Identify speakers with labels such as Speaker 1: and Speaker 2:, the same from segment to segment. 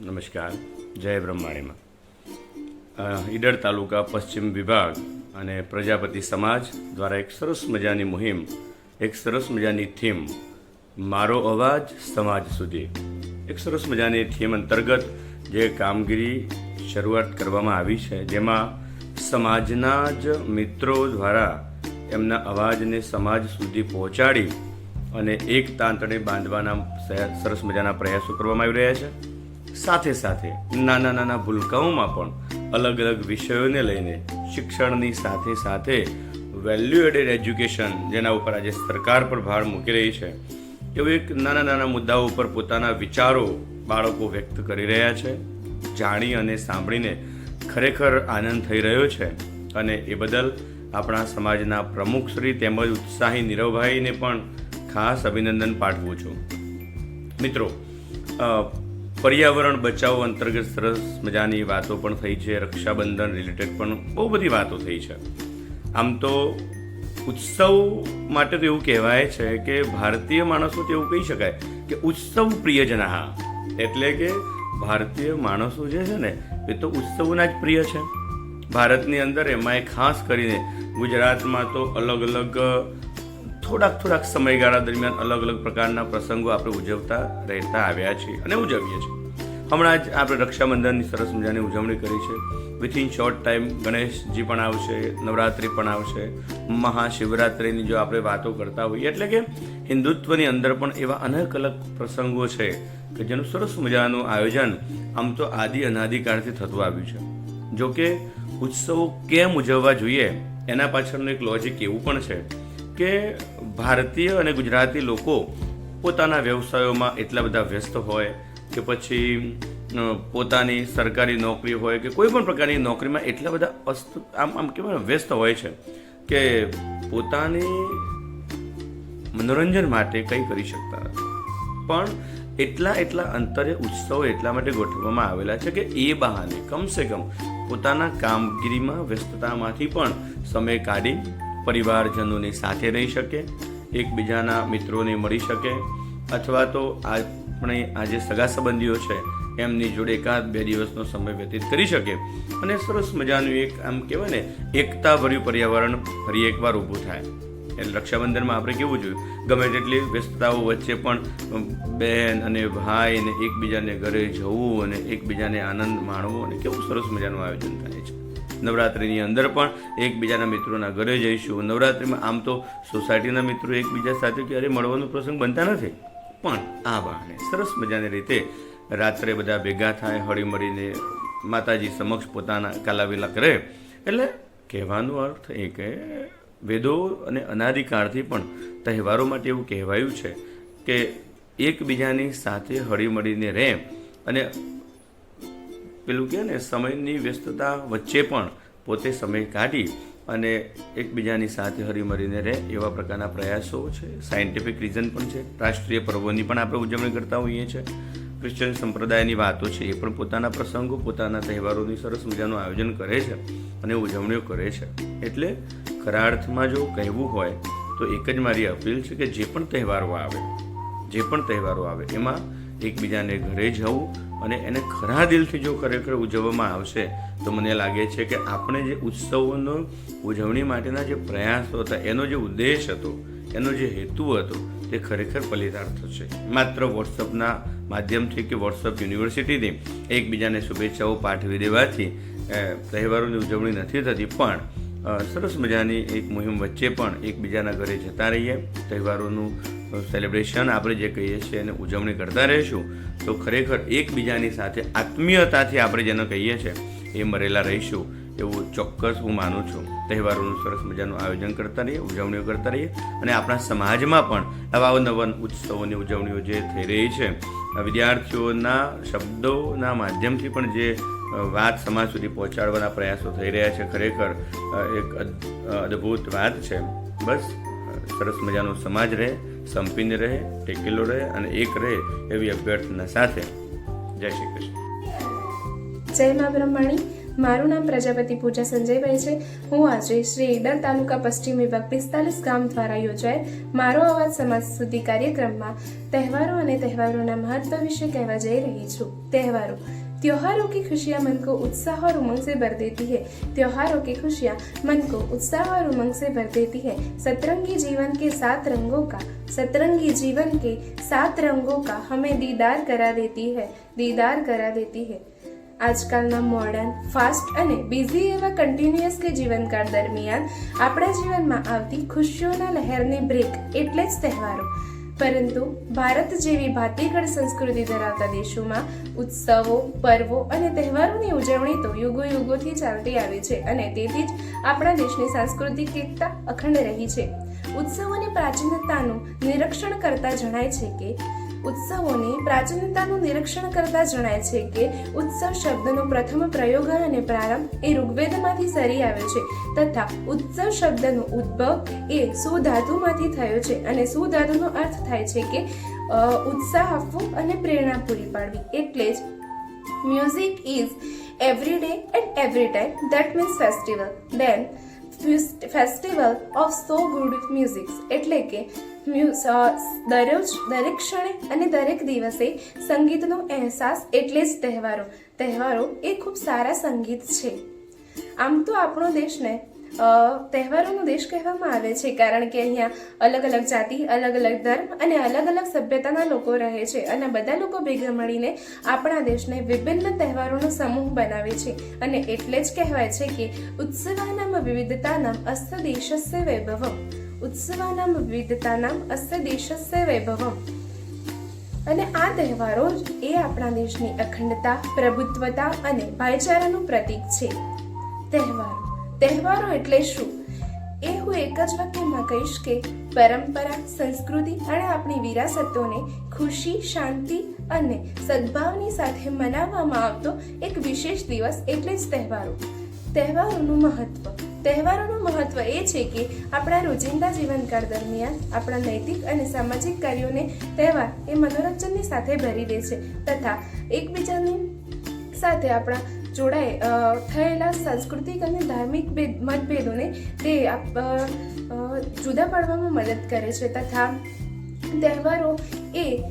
Speaker 1: નમસ્કાર, જય બ્રહ્માણીમાં. ઈડર તાલુકા પશ્ચિમ વિભાગ અને પ્રજાપતિ સમાજ દ્વારા એક સરસ મજાની મુહિમ, એક સરસ મજાની થીમ, મારો અવાજ સમાજ સુધી. એક સરસ મજાની થીમ અંતર્ગત જે કામગીરી શરૂઆત કરવામાં આવી છે, જેમાં સમાજના જ મિત્રો દ્વારા એમના અવાજને સમાજ સુધી પહોંચાડી અને એક તાંતણે બાંધવાના સરસ મજાના પ્રયાસો કરવામાં આવી રહ્યા છે. સાથે સાથે નાના નાના ભૂલકાઓમાં પણ અલગ અલગ વિષયોને લઈને શિક્ષણની સાથે સાથે વેલ્યુ એડેડ એજ્યુકેશન જેના ઉપર આજે સરકાર પર ભાર મૂકી રહી છે, એવું એક નાના નાના મુદ્દાઓ ઉપર પોતાના વિચારો બાળકો વ્યક્ત કરી રહ્યા છે, જાણી અને સાંભળીને ખરેખર આનંદ થઈ રહ્યો છે અને એ બદલ આપણા સમાજના પ્રમુખ શ્રી તેમજ ઉત્સાહી નીરવભાઈને પણ ખાસ અભિનંદન પાઠવું છું. મિત્રો પર્યાવરણ બચાવો અંતર્ગત સરસ મજાની વાતો પણ થઈ છે. રક્ષાબંધન રિલેટેડ પણ બહુ બધી વાતો થઈ છે. આમ તો ઉત્સવ માટે તો એવું કહેવાય છે કે ભારતીય માણસો તો એવું કહી શકાય કે ઉત્સવ પ્રિયજના. એટલે કે ભારતીય માણસો જે છે ને, એ તો ઉત્સવના જ પ્રિય છે. ભારતની અંદર એમાંય ખાસ કરીને ગુજરાતમાં તો અલગ અલગ થોડાક થોડાક સમયગાળા દરમિયાન અલગ અલગ પ્રકારના પ્રસંગો આપણે ઉજવતા રહેતા આવ્યા છીએ અને ઉજવીએ છીએ. હમણાં જ આપણે રક્ષાબંધનની સરસ મજાની ઉજવણી કરી છે. વિથિન શોર્ટ ટાઈમ ગણેશજી પણ આવશે, નવરાત્રિ પણ આવશે, મહાશિવરાત્રિની જો આપણે વાતો કરતા હોઈએ, એટલે કે હિન્દુત્વની અંદર પણ એવા અનેક અલગ પ્રસંગો છે કે જેનું સરસ મજાનું આયોજન આમ તો આદિ અનાદિકાળથી થતું આવ્યું છે. જો કે ઉત્સવો કેમ ઉજવવા જોઈએ? એના પાછળનું એક લોજિક એવું પણ છે કે ભારતીય અને ગુજરાતી લોકો પોતાના વ્યવસાયોમાં એટલા બધા વ્યસ્ત હોય કે પછી પોતાની સરકારી નોકરી હોય કે કોઈ પણ પ્રકારની નોકરીમાં એટલા બધા અસ્ત, આમ આમ કહેવાય વ્યસ્ત હોય છે કે પોતાની મનોરંજન માટે કંઈ કરી શકતા નથી. પણ એટલા એટલા અંતરે ઉત્સવો એટલા માટે ગોઠવવામાં આવેલા છે કે એ બહાને કમસે કમ પોતાના કામગીરીમાં વ્યસ્તતામાંથી પણ સમય કાઢી પરિવારજનોની સાથે રહી શકે, એકબીજાના મિત્રોને મળી શકે, અથવા તો આપણે આ જે સગા સંબંધીઓ છે, એમની જોડે એકાદ બે દિવસનો સમય વ્યતીત કરી શકે. અને સરસ મજાનું એક, આમ કહેવાય ને, એકતાભર્યું પર્યાવરણ ફરી એકવાર ઊભું થાય. એટલે રક્ષાબંધનમાં આપણે કેવું જોયું? ગમે તેટલી વ્યસ્તતાઓ વચ્ચે પણ બહેન અને ભાઈને એકબીજાને ઘરે જવું અને એકબીજાને આનંદ માણવો અને કેવું સરસ મજાનું આયોજન થાય છે. નવરાત્રિની અંદર પણ એકબીજાના મિત્રોના ઘરે જઈશું. નવરાત્રિમાં આમ તો સોસાયટીના મિત્રો એકબીજા સાથે ક્યારેય મળવાનો પ્રસંગ બનતા નથી. પણ આ બહાને સરસ મજાની રીતે રાત્રે બધા ભેગા થાય હળી મળીને માતાજી સમક્ષ પોતાના કાલાવેલા કરે. એટલે કહેવાનો અર્થ એ કે વેદો અને અનાદિકાળથી પણ તહેવારો માટે એવું કહેવાયું છે કે એકબીજાની સાથે હળી મળીને રહે અને પેલું કહે ને, સમયની વ્યસ્તતા વચ્ચે પણ પોતે સમય કાઢી અને એકબીજાની સાથે હરીમરીને રહે એવા પ્રકારના પ્રયાસો છે. સાયન્ટિફિક રીઝન પણ છે. રાષ્ટ્રીય પર્વોની પણ આપણે ઉજવણી કરતા હોઈએ છીએ ક્રિશ્ચન સંપ્રદાયની વાતો છે એ પણ પોતાના પ્રસંગો, પોતાના તહેવારોની સરસ મજાનું આયોજન કરે છે અને ઉજવણીઓ કરે છે. એટલે ખરા અર્થમાં જો કહેવું હોય, તો એક જ મારી અપીલ છે કે જે પણ તહેવારો આવે, જે પણ તહેવારો આવે, એમાં એકબીજાને ઘરે જવું અને એને ખરા દિલથી જો ખરેખર ઉજવવામાં આવશે, તો મને લાગે છે કે આપણે જે ઉત્સવોનો, ઉજવણી માટેના જે પ્રયાસો હતા, એનો જે ઉદ્દેશ હતો, એનો જે હેતુ હતો, તે ખરેખર ફલિતાર્થ થશે. માત્ર વોટ્સઅપના માધ્યમથી કે વોટ્સઅપ યુનિવર્સિટીથી એકબીજાને શુભેચ્છાઓ પાઠવી દેવાથી તહેવારોની ઉજવણી નથી થતી, પણ સરસ મજાની એક મુહિમ વચ્ચે પણ એકબીજાના ઘરે જતા રહીએ, તહેવારોનું સેલિબ્રેશન આપણે જે કહીએ છીએ એને ઉજવણી કરતા રહીશું. તો ખરેખર એકબીજાની સાથે આત્મીયતાથી આપણે જેને કહીએ છીએ એ મરેલા રહીશું. એવું ચોક્કસ હું માનું છું. તહેવારોનું સરસ મજાનું આયોજન કરતા રહીએ, ઉજવણીઓ કરતા રહીએ અને આપણા સમાજમાં પણ નવા નવા ઉત્સવોની ઉજવણીઓ જે થઈ રહી છે વિદ્યાર્થીઓના શબ્દોના માધ્યમથી પણ જે વાત સમાજ સુધી પહોંચાડવાના પ્રયાસો થઈ રહ્યા છે, ખરેખર એક અદ- અદ્ભુત વાત છે. બસ સરસ મજાનો સમાજ રહે. સંપીને રહે, ટેકેલો રહે અને એક રહે એવી અભ્યર્થના સાથે જય શ્રી કૃષ્ણ.
Speaker 2: જય મા બ્રહ્માણી. મારું નામ પ્રજાપતિ પૂજા સંજયભાઈ છે. હું આજે શ્રી ઈડર તાલુકા પશ્ચિમ વિભાગ પિસ્તાલીસ ગામ દ્વારા યોજાયેલ મારો અવાજ સમાજ સુધી કાર્યક્રમમાં તહેવારો અને તહેવારોના મહત્વ વિશે કહેવા જઈ રહી છું. તહેવારો. त्योहारों की खुशियाँ मन को उत्साह और उमंग से भर देती है त्योहारों की खुशियाँ मन को उत्साह और उमंग से भर देती है सतरंगी जीवन के सात रंगों का सतरंगी जीवन के सात रंगों का हमें दीदार करा देती है दीदार करा देती है આજકાલના મોડર્ન ફાસ્ટ અને બિઝી એવા કન્ટિન્યુઅસ કે જીવનકાળ દરમિયાન આપણા જીવનમાં આવતી ખુશીઓના લહેરની બ્રેક એટલે જ તહેવારો પરંતુ ભારત જેવી ભાતીગળ સંસ્કૃતિ ધરાવતા દેશોમાં ઉત્સવો, પર્વો અને તહેવારોની ઉજવણી તો યુગો યુગોથી ચાલતી આવી છે અને તેથી જ આપણા દેશની સાંસ્કૃતિક એકતા અખંડ રહી છે. ઉત્સવોની પ્રાચીનતાનું નિરીક્ષણ કરતા જણાય છે કે ઉત્સવોની પ્રાચીનતાનું નિરીક્ષણ કરતા જણાય છે કે ઉત્સવ શબ્દનો પ્રથમ પ્રયોગ અને પ્રારંભ એ ઋગ્વેદમાંથી સરી આવ્યો છે તથા ઉત્સવ શબ્દનો ઉદ્ભવ એ સુધાતુમાંથી થયો છે અને સુધાતુનો અર્થ થાય છે કે ઉત્સાહ આપવો અને પ્રેરણા પૂરી પાડવી. એટલે જ music is every day and every time that means festival Then fest- of so good music. એટલે કે દરરોજ, દરેક ક્ષણે અને દરેક દિવસે સંગીતનો અહેસાસ એટલે જ તહેવારો તહેવારો એ ખૂબ સારા સંગીત છે આમ તો આપણો દેશને તહેવારોનો દેશ કહેવામાં આવે છે કારણ કે અહીંયા અલગ અલગ જાતિ, અલગ અલગ ધર્મ અને અલગ અલગ સભ્યતાના લોકો રહે છે અને બધા લોકો ભેગા મળીને આપણા દેશને વિભિન્ન તહેવારોનો સમૂહ બનાવે છે. અને એટલે જ કહેવાય છે કે ઉત્સવાનામ વિવિધતાનામ અસ્ત દેશસ્ય વૈભવમ. ઉત્સવાનામ વિવિધતાનામ અસ્ત દેશસ્ય વૈભવમ. અને આ તહેવારો એ આપણા દેશની અખંડતા, પ્રભુત્વતા અને ભાઈચારાનું પ્રતીક છે. તહેવારો. તહેવારો એટલે શું? એ હું એક જ વાક્યમાં કહીશ કે પરંપરા, સંસ્કૃતિ અને આપણી વિરાસતોને ખુશી, શાંતિ અને સદભાવની સાથે મનાવવામાં આવતો એક વિશેષ દિવસ એટલે જ તહેવારો. તહેવારોનું મહત્વ. તહેવારોનું મહત્વ એ છે કે આપણા રોજિંદા જીવનકાળ દરમિયાન આપણા નૈતિક અને સામાજિક કાર્યોને તહેવાર એ મનોરંજનની સાથે ભરી દે છે તથા એકબીજાની સાથે આપણા જોડાય. થયેલા સાંસ્કૃતિક અને ધાર્મિક ભેદ- મતભેદોને તે જુદા પાડવામાં મદદ કરે છે તથા તહેવારો એ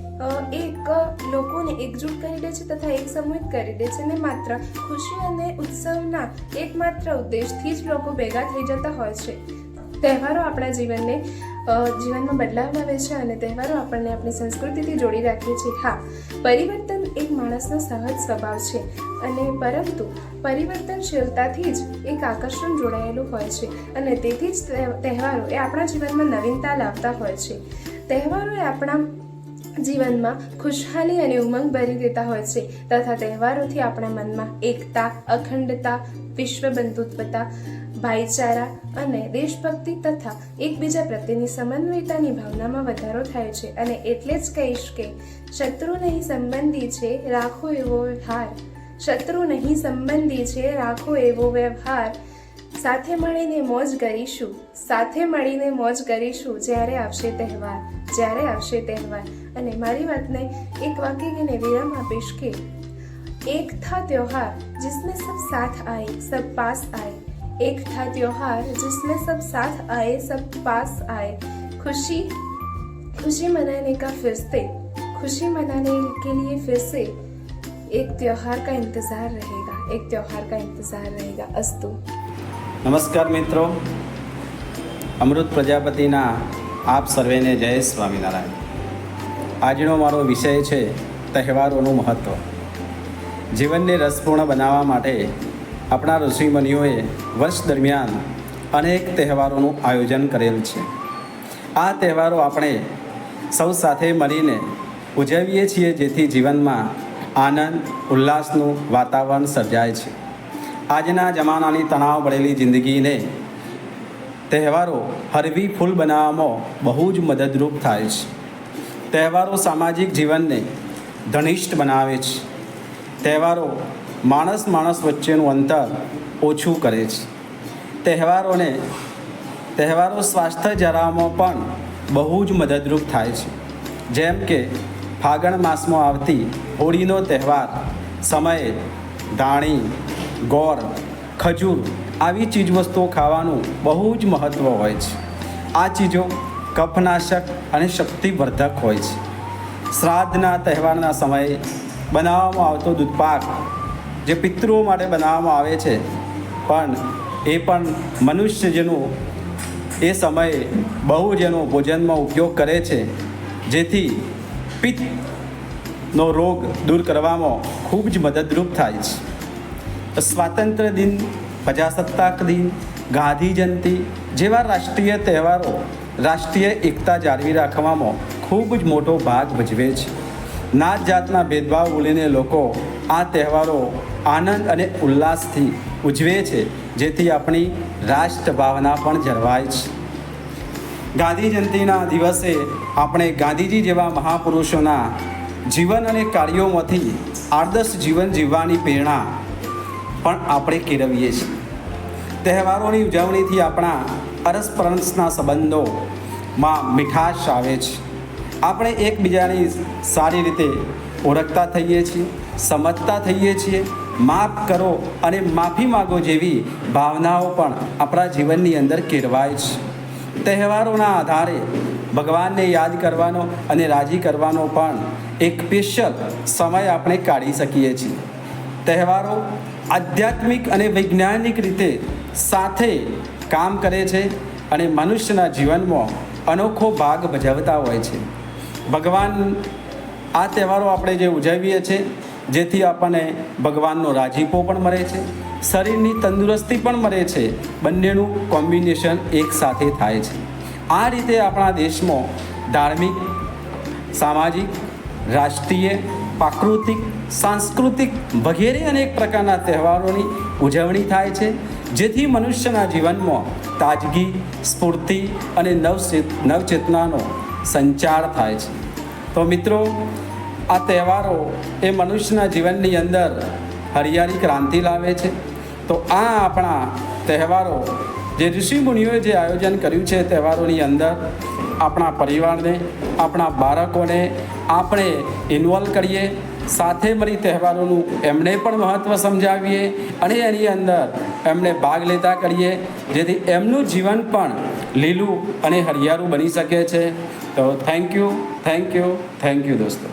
Speaker 2: એક લોકોને એકજૂટ કરી દે છે તથા એક સમૂહિત કરી દે છે અને માત્ર ખુશી અને ઉત્સવના એકમાત્ર ઉદ્દેશથી જ લોકો ભેગા થઈ જતા હોય છે. તહેવારો આપણા જીવનને જીવનમાં બદલાવ લાવે છે અને તહેવારો આપણને આપણી સંસ્કૃતિથી જોડી રાખે છે. હા, પરિવર્તન એક માણસનો સહજ સ્વભાવ છે અને પરંતુ પરિવર્તનશીલતાથી જ એક આકર્ષણ જોડાયેલું હોય છે અને તેથી જ તહે- તહેવારો એ આપણા જીવનમાં નવીનતા લાવતા હોય છે. તહેવારો એ આપણા જીવનમાં ખુશહાલી અને ઉમંગ ભરી દેતા હોય છે. તથા તહેવારોથી આપણા મનમાં એકતા, અખંડતા વિશ્વ બંધુત્વતા ભાઈચારા અને દેશભક્તિ તથા એકબીજા પ્રત્યેની સમન્વયતાની ભાવનામાં વધારો થાય છે. અને એટલે જ કહીશ કે શત્રુ નહીં સંબંધી છે, રાખો એવો વ્યવહાર. શત્રુ નહીં સંબંધી છે, રાખો એવો વ્યવહાર. સાથે મળીને મોજ કરીશું. સાથે મળીને મોજ કરીશું જ્યારે આવશે તહેવાર. જ્યારે આવશે તહેવાર અને મારી વાતને એક વાક્ય કહીને વિરામ આપીશ કે एक था त्योहार जिसमें सब साथ आए सब पास आए एक था त्योहार जिसमें सब साथ आए सब पास आए खुशी खुशी मनाने का फिर से खुशी मनाने के लिए फिर से एक त्योहार का इंतजार रहेगा एक त्योहार का इंतजार रहेगा अस्तु
Speaker 3: નમસ્કાર મિત્રો અમૃત પ્રજાપતિના આપ સર્વેને જય સ્વામિનારાયણ. આજનો મારો વિષય છે તહેવારોનું મહત્ત્વ જીવનને રસપૂર્ણ બનાવવા માટે આપણા ઋષિમુનિઓએ વર્ષ દરમિયાન અનેક તહેવારોનું આયોજન કરેલ છે. આ તહેવારો આપણે સૌ સાથે મળીને ઉજવીએ છીએ જેથી જીવનમાં આનંદ, ઉલ્લાસનું વાતાવરણ સર્જાય છે. આજના જમાનાની તણાવ ભરેલી જિંદગીને તહેવારો હરવી ફૂલ બનાવવામાં બહુ જ મદદરૂપ થાય છે. તહેવારો સામાજિક જીવનને ઘનિષ્ઠ બનાવે છે. તહેવારો માણસ માણસ વચ્ચેનું અંતર ઓછું કરે છે. તહેવારોને, તહેવારો સ્વાસ્થ્ય જરામાં પણ બહુ જ મદદરૂપ થાય છે. જેમ કે, ફાગણ માસમાં આવતી હોળીનો તહેવાર સમયે ધાણી, ગોળ, ખજૂર આવી ચીજવસ્તુઓ ખાવાનું બહુ જ મહત્ત્વ હોય છે. આ ચીજો કફનાશક અને શક્તિવર્ધક હોય છે. શ્રાદ્ધના તહેવારના સમયે બનાવવામાં આવતો દૂધપાક જે પિતૃઓ માટે બનાવવામાં આવે છે, પણ એ પણ મનુષ્ય જેનું એ સમયે બહુ જેનો ભોજનમાં ઉપયોગ કરે છે, જેથી પિત્તનો રોગ દૂર કરવામાં ખૂબ જ મદદરૂપ થાય છે. સ્વાતંત્ર્ય દિન પ્રજાસત્તાક દિન, ગાંધી જયંતિ જેવા રાષ્ટ્રીય તહેવારો રાષ્ટ્રીય એકતા જાળવી રાખવામાં ખૂબ જ મોટો ભાગ ભજવે છે. નાત જાતના ભેદભાવ ભૂલીને લોકો આ તહેવારો આનંદ અને ઉલ્લાસથી ઉજવે છે, જેથી આપણી રાષ્ટ્રભાવના પણ જળવાય છે. ગાંધી જયંતિના દિવસે આપણે ગાંધીજી જેવા મહાપુરુષોના જીવન અને કાર્યોમાંથી આદર્શ જીવન જીવવાની પ્રેરણા પણ આપણે કેળવીએ છીએ. તહેવારોની ઉજવણીથી આપણા અરસપરસના સંબંધોમાં મીઠાશ આવે છે. આપણે એકબીજાની સારી રીતે ઓળખતા થઈએ છીએ, સમજતા થઈએ છીએ. માફ કરો અને માફી માગો જેવી ભાવનાઓ પણ આપણા જીવનની અંદર કેળવાય છે. તહેવારોના આધારે ભગવાનને યાદ કરવાનો અને રાજી કરવાનો પણ એક સ્પેશિયલ સમય આપણે કાઢી શકીએ છીએ. તહેવારો આધ્યાત્મિક અને વૈજ્ઞાનિક રીતે સાથે કામ કરે છે અને મનુષ્યના જીવનમાં અનોખો ભાગ ભજવતા હોય છે. ભગવાન આ તહેવારો આપણે જે ઉજવીએ છીએ જેથી આપણને ભગવાનનો રાજીપો પણ મળે છે, શરીરની તંદુરસ્તી પણ મળે છે, બંનેનું કોમ્બિનેશન એક સાથે થાય છે. આ રીતે આપણા દેશમાં ધાર્મિક, સામાજિક, રાષ્ટ્રીય, પ્રાકૃતિક, સાંસ્કૃતિક વગેરે અનેક પ્રકારના તહેવારોની ઉજવણી થાય છે. જેથી મનુષ્યના જીવનમાં તાજગી, સ્ફૂર્તિ અને નવચેત, નવચેતનાનો સંચાર થાય છે. તો મિત્રો, આ તહેવારો એ મનુષ્યના જીવનની અંદર હરિયાળી ક્રાંતિ લાવે છે. તો આ આપણા તહેવારો, જે ઋષિ મુનિઓએ જે આયોજન કર્યું છે તહેવારોની અંદર આપણા પરિવારને, આપણા બાળકોને આપણે ઇન્વોલ્વ કરીએ સાથે મળી તહેવારોનું એમણે પણ મહત્ત્વ સમજાવીએ અને એની અંદર એમણે ભાગ લેતા કરીએ, જેથી એમનું જીવન પણ લીલું અને હરિયાળું બની શકે છે. તો thank you thank you thank you દોસ્તો.